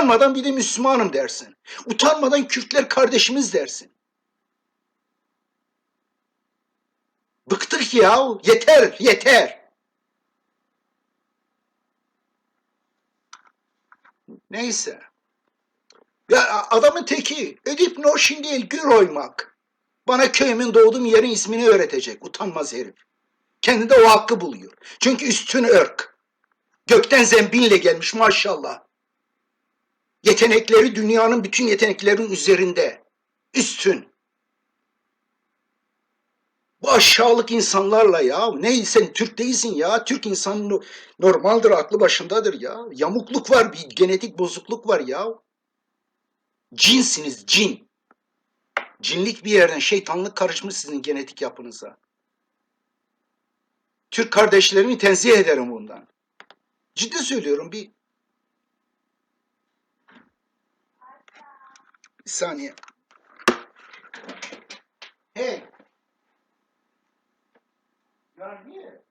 Utanmadan bir de Müslümanım dersin. Utanmadan Kürtler kardeşimiz dersin. Bıktık ya. Yeter, yeter. Neyse. Ya adamın teki. Edip Noşin değil, gül oymak. Bana köyümün doğduğum yerin ismini öğretecek. Utanmaz herif. Kendi de o hakkı buluyor. Çünkü üstün ırk. Gökten zembille gelmiş maşallah. Yetenekleri dünyanın bütün yeteneklerin üzerinde. Üstün. Bu aşağılık insanlarla ya. Ne sen Türk değilsin ya. Türk insanı no- normaldir, aklı başındadır ya. Yamukluk var, bir genetik bozukluk var ya. Cinsiniz, cin. Cinlik bir yerden şeytanlık karışmış sizin genetik yapınıza. Türk kardeşlerimi tenzih ederim bundan. Ciddi söylüyorum bir saniye. Hey. You are here.